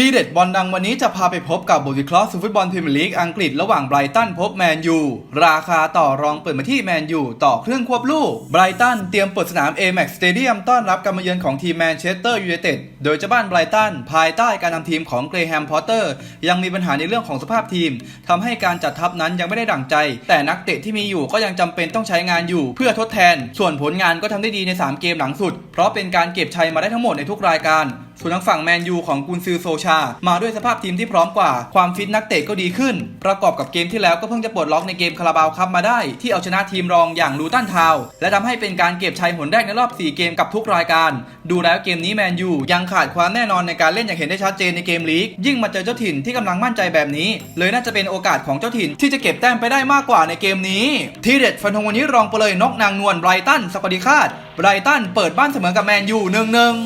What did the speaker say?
ทีเด็ดบอลดังวันนี้จะพาไปพบกับบทวิเคราะห์สู่ฟุตบอลพรีเมียร์ลีกอังกฤษระหว่างไบรตันพบแมนยู ราคาต่อรองเปิดมาที่แมนยูต่อเครื่องควบลูกไบรตันเตรียมเปิดสนาม Amex Stadium ต้อนรับการมาเยือนของทีมแมนเชสเตอร์ยูไนเต็ดโดยเจ้าบ้านไบรตันภายใต้การนำทีมของเกรแฮมพอตเตอร์ ยังมีปัญหาในเรื่องของสภาพทีมทำให้การจัดทัพนั้นยังไม่ได้ดั่งใจ แต่นักเตะที่มีอยู่ก็ยังจำเป็นต้องใช้งานอยู่ เพื่อทดแทน ส่วนผลงานก็ทำได้ดีใน 3 เกมหลังสุด เพราะเป็นการเก็บชัยมาได้ทั้งหมดในทุกรายการ ส่วนทางฝั่งแมนยูของกุนซือโซชา มาด้วยสภาพทีมที่พร้อมกว่า ความฟิตนักเตะก็ดีขึ้น ประกอบกับเกมที่แล้วก็เพิ่งจะปลดล็อกในเกมคาราบาวคัพมาได้ ที่เอาชนะทีมรองอย่างลูตันทาว และทำให้เป็นการเก็บชัยหนแรกในรอบ 4 เกมกับทุกรายการ ดูแล้วเกมนี้แมนยูยังขาดความแน่นอนในการเล่นอย่างเห็นได้ชัดเจนในเกมลีก ยิ่งมาเจอเจ้าถิ่นที่กำลังมั่นใจแบบนี้ เลยน่าจะเป็นโอกาสของเจ้าถิ่นที่จะเก็บแต้มไปได้มากกว่าในเกมนี้ ทีเด็ดฟันธงวันนี้รองไปเลยนกนางนวลไบรตันสกอดีคาดไบรตันเปิดบ้านเสมอกับแมนยูหนึ่งหนึ่ง